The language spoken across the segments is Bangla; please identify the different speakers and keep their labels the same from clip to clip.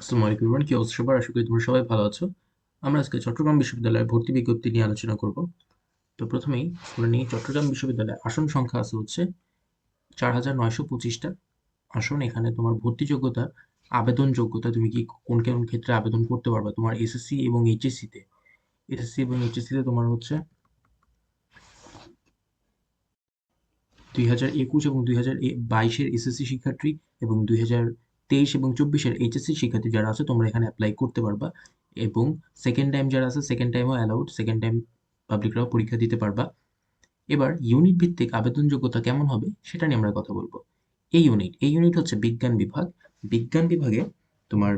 Speaker 1: আসসালামু আলাইকুম এভরিওয়ান কি অবস্থা সবার? আশা করি তোমরা সবাই ভালো আছো। আমরা আজকে চট্টগ্রাম বিশ্ববিদ্যালয়ের ভর্তি বিজ্ঞপ্তি নিয়ে আলোচনা করব। তো প্রথমেই আমরা নিই, চট্টগ্রাম বিশ্ববিদ্যালয়ে আসন সংখ্যা আছে হচ্ছে চার হাজার নয়শো পঁচিশটা। আসন, এখানে তোমার ভর্তি যোগ্যতা, আবেদন যোগ্যতা, তুমি কি কোন কোন ক্ষেত্রে আবেদন করতে পারবে? তোমার এসএসসি এবং এইচএসসিতে এসএসসি এবং এইচএসসিতে তোমার হচ্ছে দুই হাজার একুশ এবং দুই হাজার বাইশের এসএসসি শিক্ষার্থী এবং দুই হাজার তেইশ এবং চব্বিশের এইচএসসি শিক্ষার্থী যারা আছে, তোমরা এখানে অ্যাপ্লাই করতে পারবা এবং সেকেন্ড টাইম যারা আছে সেকেন্ড টাইমও অ্যালাউড সেকেন্ড টাইম পাবলিকরাও পরীক্ষা দিতে পারবা। এবার ইউনিট ভিত্তিক আবেদন যোগ্যতা কেমন হবে, সেটা নিয়ে আমরা কথা বলব। এই ইউনিট এই ইউনিট হচ্ছে বিজ্ঞান বিভাগ। বিজ্ঞান বিভাগে তোমার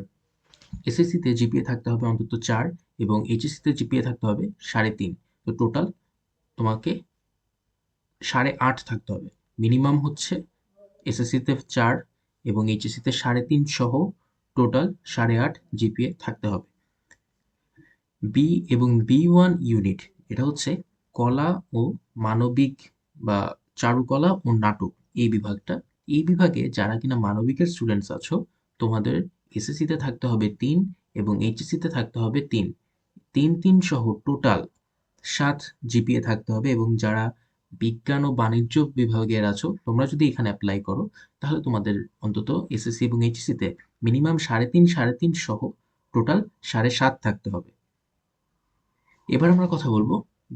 Speaker 1: এসএসসিতে জিপিএ থাকতে হবে অন্তত চার এবং এইচএসসিতে জিপিএ থাকতে হবে সাড়ে তিন। তো টোটাল তোমাকে সাড়ে আট থাকতে হবে। মিনিমাম হচ্ছে এসএসসিতে চার এবং এইচএসসিতে সাড়ে তিন সহ টোটাল সাড়ে আট জিপিএ থাকতে হবে। বি এবং বি ওয়ান ইউনিট এটা হচ্ছে কলা ও মানবিক বা চারুকলা ও নাটক। এই বিভাগটা, এই বিভাগে যারা কিনা মানবিকের স্টুডেন্টস আছো, তোমাদের এসএসসিতে থাকতে হবে তিন এবং এইচএসসিতে থাকতে হবে তিন। তিন তিন সহ টোটাল সাত জিপিএ থাকতে হবে এবং যারা বিজ্ঞান ও বাণিজ্য বিভাগের আছো, তোমরা যদি এখানে অ্যাপ্লাই করো, তাহলে তোমাদের অন্তত এসএসসি এবং এইচএসসিতে মিনিমাম সাড়ে তিন সাড়ে তিন সহ টোটাল সাড়ে সাত থাকতে হবে। এবার আমরা কথা বলব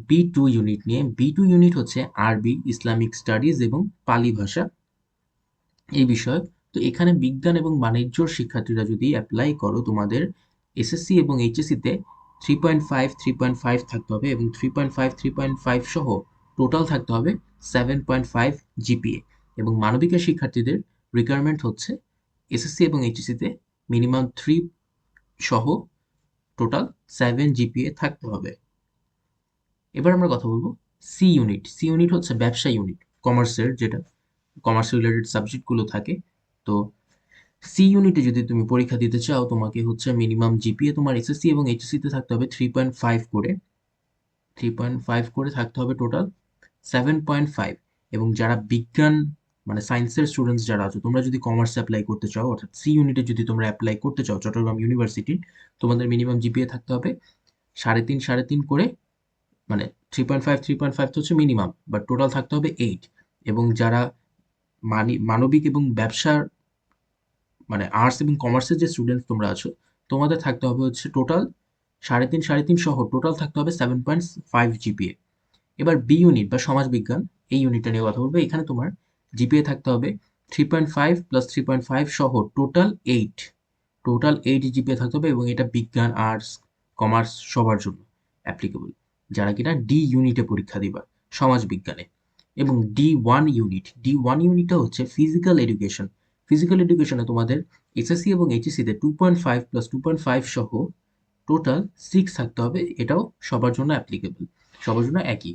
Speaker 1: বি টু ইউনিট নিয়ে। বি টু ইউনিট হচ্ছে আরবি ইসলামিক স্টাডিজ এবং পালি ভাষা। এই বিষয় তো এখানে বিজ্ঞান এবং বাণিজ্যর শিক্ষার্থীরা যদি অ্যাপ্লাই করো, তোমাদের এসএসসি এবং এইচএসসিতে three point five three point five থাকতে হবে এবং three point five three point five সহ টোটাল থাকতে হবে সেভেন পয়েন্ট ফাইভ জিপিএ এবং মানবিকের শিক্ষার্থীদের রিকোয়ারমেন্ট হচ্ছে এসএসসি এবং এইচএসসিতে মিনিমাম থ্রি সহ টোটাল সেভেন জিপিএ থাকতে হবে। এবার আমরা কথা বলব সি ইউনিট সি ইউনিট হচ্ছে ব্যবসা ইউনিট কমার্সের যেটা কমার্স রিলেটেড সাবজেক্টগুলো থাকে। তো সি ইউনিটে যদি তুমি পরীক্ষা দিতে চাও, তোমাকে হচ্ছে মিনিমাম জিপিএ তোমার এসএসসি এবং এইচএসসিতে থাকতে হবে থ্রি পয়েন্ট ফাইভ করে। থ্রি পয়েন্ট ফাইভ করে থাকতে হবে টোটাল সেভেন পয়েন্ট ফাইভ এবং যারা বিজ্ঞান মানে সায়েন্সের স্টুডেন্টস যারা আছো, তোমরা যদি কমার্সে অ্যাপ্লাই করতে চাও, অর্থাৎ সি ইউনিটে যদি তোমরা অ্যাপ্লাই করতে চাও চট্টগ্রাম ইউনিভার্সিটি তোমাদের মিনিমাম জিপিএ থাকতে হবে সাড়ে তিন সাড়ে তিন করে মানে three point five three point five তো হচ্ছে মিনিমাম বাট টোটাল থাকতে হবে এইট এবং যারা মানি, মানবিক এবং ব্যবসার মানে আর্টস এবং কমার্সের যে স্টুডেন্টস তোমরা আছো, তোমাদের থাকতে হবে হচ্ছে টোটাল সাড়ে তিন সাড়ে তিন সহ টোটাল থাকতে হবে সেভেন পয়েন্ট ফাইভ জিপিএ এবার বি ইউনিট বা সমাজবিজ্ঞান এই ইউনিটটা নিয়ে কথা বলব। এখানে তোমার জিপিএ থাকতে হবে three point five plus three point five সহ total eight total eight GPA থাকতে হবে এবং এটা বিজ্ঞান আর্টস কমার্স সবার জন্য অ্যাপ্লিকেবল যারা কিনা ডি ইউনিটে পরীক্ষা দিবা সমাজ বিজ্ঞানে এবং D one unit D one ইউনিটটা হচ্ছে ফিজিক্যাল এডুকেশন ফিজিক্যাল এডুকেশনে তোমাদের এসএসসি এবং এইচএসসিতে two point five plus two point five সহ টোটাল সিক্স থাকতে হবে। এটাও সবার জন্য অ্যাপ্লিকেবল সবার জন্য একই।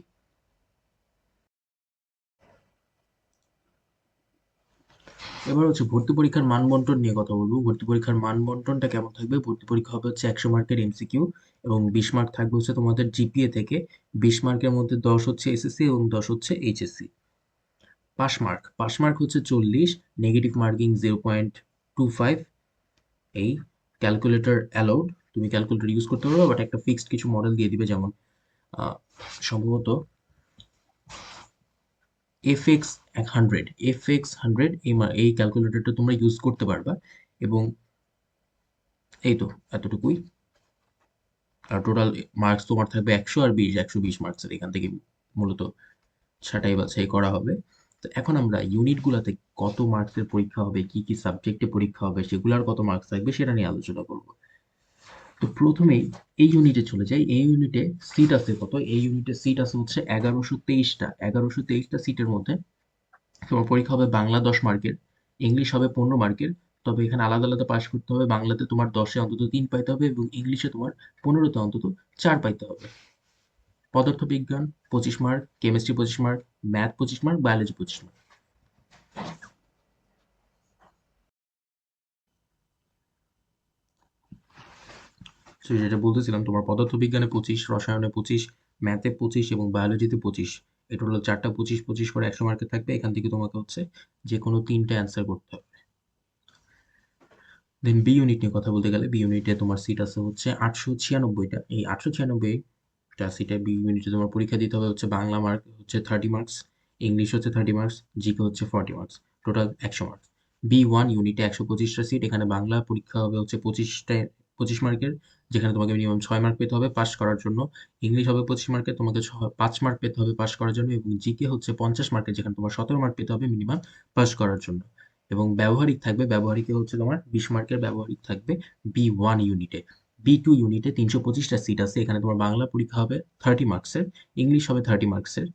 Speaker 1: এবার হচ্ছে ভর্তি পরীক্ষার মান বন্টন নিয়ে কথা বলব। ভর্তি পরীক্ষার মান বন্টনটা কেমন থাকবে? ভর্তি পরীক্ষা হবে হচ্ছে একশো মার্কের এমসিকিউ এবং বিশ মার্ক থাকবে হচ্ছে তোমাদের জিপিএ থেকে। বিশ মার্কের মধ্যে দশ হচ্ছে এসএসসি এবং দশ হচ্ছে HSC pass mark. Pass mark হচ্ছে চল্লিশ negative marking zero point two five এই ক্যালকুলেটর অ্যালাউড তুমি ক্যালকুলেটর ইউজ করতে পারবে বাট একটা ফিক্সড কিছু মডেল দিয়ে দিবে যেমন সম্ভবত এফ এক্স এক হান্ড্রেড এফ এক্স হান্ড্রেড এই এই ক্যালকুলেটরটা তোমরা ইউজ করতে পারবা এবং এই তো এতটুকুই। আর টোটাল মার্কস তোমার থাকবে একশো আর বিশ, একশো বিশ মার্কসের এখান থেকে মূলত ছাটাই বাছাই করা হবে। তো এখন আমরা ইউনিটগুলোতে কত মার্কসের পরীক্ষা হবে, কি কি সাবজেক্টে পরীক্ষা হবে, সেগুলোর কত মার্কস থাকবে সেটা নিয়ে আলোচনা করব। তো প্রথমেই এই ইউনিটে চলে যাই। এই ইউনিটে সিট আছে কত? এই ইউনিটে সিট আছে হচ্ছে এগারোশো তেইশটা। এগারোশো তেইশটা সিটের মধ্যে তোমার পরীক্ষা হবে বাংলা দশ মার্কের ইংলিশ হবে পনেরো মার্কের তবে এখানে আলাদা আলাদা পাশ করতে হবে। বাংলাতে তোমার দশে অন্তত তিন পাইতে হবে এবং ইংলিশে তোমার পনেরোতে অন্তত চার পাইতে হবে। পদার্থবিজ্ঞান পঁচিশ মার্ক কেমিস্ট্রি পঁচিশ মার্ক ম্যাথ পঁচিশ মার্ক বায়োলজি পঁচিশ মার্ক যেটা বলতেছিলাম, তোমার পদার্থবিজ্ঞানে পঁচিশ, রসায়নে পঁচিশ, ম্যাথে পঁচিশ এবং বায়োলজিতে পঁচিশ। এটা হলো চারটা পঁচিশ পঁচিশ করে একশো মার্কে থাকবে। এখান থেকে তোমাকে হচ্ছে যে কোনো তিনটা অ্যান্সার করতে হবে। দেন বি ইউনিট নিয়ে কথা বলতে গেলে বি ইউনিটে তোমার সিট আছে হচ্ছে আটশো ছিয়ানব্বইটা। এই আটশো ছিয়ানব্বইটা সিটে বি ইউনিটে তোমার পরীক্ষা দিতে হবে হচ্ছে বাংলা মার্ক হচ্ছে থার্টি মার্কস ইংলিশ হচ্ছে থার্টি মার্কস জিকে হচ্ছে ফর্টি মার্কস টোটাল একশো মার্কস বি ওয়ান ইউনিটে একশো পঁচিশটা সিট এখানে বাংলা পরীক্ষা হবে হচ্ছে পঁচিশটা পঁচিশ মার্কের, যেখানে তোমাকে মিনিমাম ছয় মার্ক পেতে হবে পাস করার জন্য। ইংলিশ হবে পঁচিশ মার্কে তোমাকে পাঁচ মার্ক পেতে হবে পাস করার জন্য এবং জিকে হচ্ছে পঞ্চাশ মার্কের যেখানে তোমার সতেরো মার্ক পেতে হবে মিনিমাম পাস করার জন্য। এবং ব্যবহারিক থাকবে, ব্যবহারিকে হচ্ছে তোমার বিশ মার্কের ব্যবহারিক থাকবে বি ওয়ান ইউনিটে বি টু ইউনিটে তিনশো পঁচিশটা সিট আছে, এখানে তোমার বাংলা পরীক্ষা হবে থার্টি মার্কসের ইংলিশ হবে থার্টি মার্কসের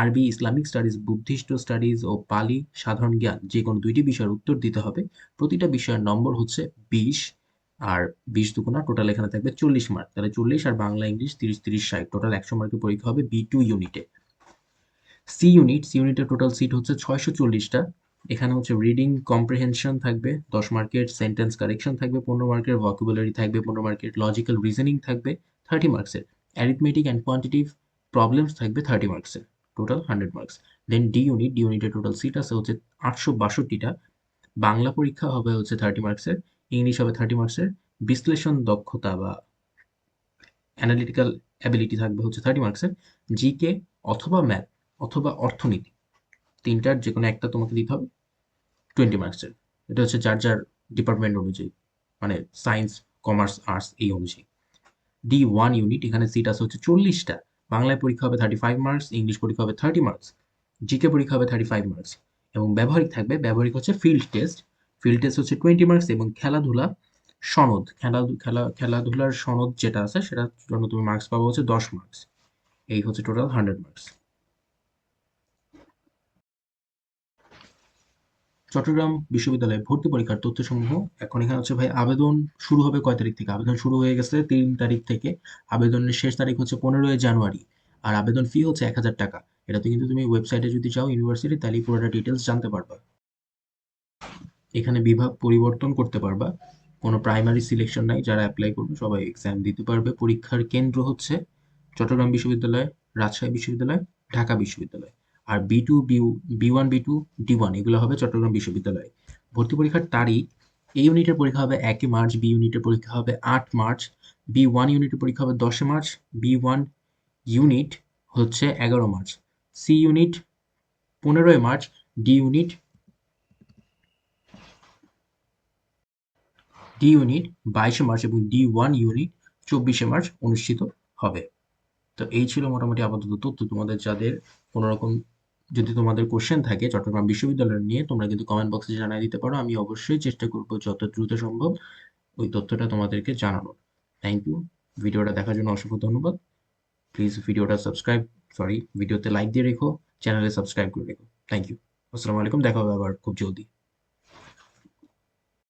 Speaker 1: আরবি ইসলামিক স্টাডিজ বুদ্ধিস্ট স্টাডিজ ও পালি সাধারণ জ্ঞান যে কোনো দুইটি বিষয়ের উত্তর দিতে হবে। প্রতিটা বিষয়ের নম্বর হচ্ছে বিশ। আর বিশ দুগুণা টোটাল এখানে থাকবে চল্লিশ মার্ক তাহলে চল্লিশ আর বাংলা, ইংলিশ তিরিশ তিরিশ, ষাট। টোটাল একশো মার্কের পরীক্ষা হবে বি টু ইউনিটে সি ইউনিট সি ইউনিটের টোটাল সিট হচ্ছে ছয়শো চল্লিশটা। এখানে হচ্ছে রিডিং কম্প্রিহেনশন থাকবে, দশ মার্কের সেন্টেন্স কারেকশন থাকবে, পনেরো মার্কের ভকুবুলারি থাকবে, পনেরো মার্কের লজিক্যাল রিজনিং থাকবে থার্টি মার্কসের অ্যারিথমেটিক অ্যান্ড কোয়ান্টিটিভ প্রবলেমস থাকবে থার্টি মার্কসের total hundred marks then D unit D ইউনিটের টোটাল সিট আছে হচ্ছে আটশো বাষট্টিটা। বাংলা পরীক্ষা হবে হচ্ছে থার্টি মার্কসের ইংলিশ হবে থার্টি মার্কসের বিশ্লেষণ দক্ষতা বা অ্যানালিটিক্যাল অ্যাবিলিটি থাকবে হচ্ছে থার্টি মার্কসের জিকে অথবা ম্যাথ অথবা অর্থনীতি, তিনটার যে কোনো একটা তোমাকে দিতে হবে টোয়েন্টি মার্কসের এটা হচ্ছে যার যার ডিপার্টমেন্ট অনুযায়ী মানে সায়েন্স কমার্স আর্টস এই অনুযায়ী। ডি ওয়ান ইউনিট এখানে সিট আছে হচ্ছে চল্লিশটা। বাংলায় পরীক্ষা হবে থার্টি ফাইভ মার্কস ইংলিশ পরীক্ষা হবে থার্টি মার্কস জিকে পরীক্ষা হবে থার্টি ফাইভ মার্কস এবং ব্যবহারিক থাকবে, ব্যবহারিক হচ্ছে ফিল্ড টেস্ট ফিল্ড টেস্ট হচ্ছে টোয়েন্টি মার্কস এবং খেলাধুলা সনদ, খেলা খেলা, খেলাধুলার সনদ যেটা আছে সেটার জন্য তুমি মার্কস পাবো হচ্ছে দশ মার্কস এই হচ্ছে টোটাল হান্ড্রেড মার্কস চট্টগ্রাম বিশ্ববিদ্যালয়ে ভর্তি পরীক্ষার তথ্যসমূহ। এখন এখানে হচ্ছে ভাই আবেদন শুরু হবে কয় তারিখ থেকে? আবেদন শুরু হয়ে গেছে তিন তারিখ থেকে। আবেদনের শেষ তারিখ হচ্ছে পনেরোই জানুয়ারি। আর আবেদন ফি হচ্ছে এক হাজার টাকা। এটাতে কিন্তু তুমি ওয়েবসাইটে যদি যাও ইউনিভার্সিটি তাহলে পুরোটা ডিটেলস জানতে পারবা। এখানে বিভাগ পরিবর্তন করতে পারবা। কোনো প্রাইমারি সিলেকশন নাই, যারা অ্যাপ্লাই করবে সবাই এক্সাম দিতে পারবে। পরীক্ষার কেন্দ্র হচ্ছে চট্টগ্রাম বিশ্ববিদ্যালয়, রাজশাহী বিশ্ববিদ্যালয়, ঢাকা বিশ্ববিদ্যালয়। আর B two B one B two D one এগুলো হবে চট্টগ্রাম বিশ্ববিদ্যালয়ে। ভর্তি পরীক্ষার তারিখ এ ইউনিটের পরীক্ষা হবে একই মার্চ বি ইউনিটের পরীক্ষা হবে আট মার্চ বি ওয়ান ইউনিটের পরীক্ষা হবে দশে মার্চ বি ওয়ান ইউনিট হচ্ছে এগারো মার্চ। সি ইউনিট পনেরোই March D unit D unit বাইশে মার্চ এবং ডি ওয়ান ইউনিট চব্বিশে মার্চ অনুষ্ঠিত হবে। তো এই ছিল মোটামুটি আপাতত তথ্য। তোমাদের যাদের কোনো রকম যদি তোমাদের কোশ্চেন থাকে চট্টগ্রাম বিশ্ববিদ্যালয় নিয়ে, তোমরা কিন্তু কমেন্ট বক্সে জানাই দিতে পারো। আমি অবশ্যই চেষ্টা করব যত দ্রুত সম্ভব ওই তথ্যটা তোমাদেরকে জানানোর। থ্যাংক ইউ ভিডিওটা দেখার জন্য অসংখ্য ধন্যবাদ। প্লিজ ভিডিওটা সাবস্ক্রাইব সরি ভিডিওতে লাইক দিয়ে রেখো চ্যানেলে সাবস্ক্রাইব করে রেখো। থ্যাংক ইউ আসসালামু আলাইকুম, দেখা হবে আবার খুব জলদি।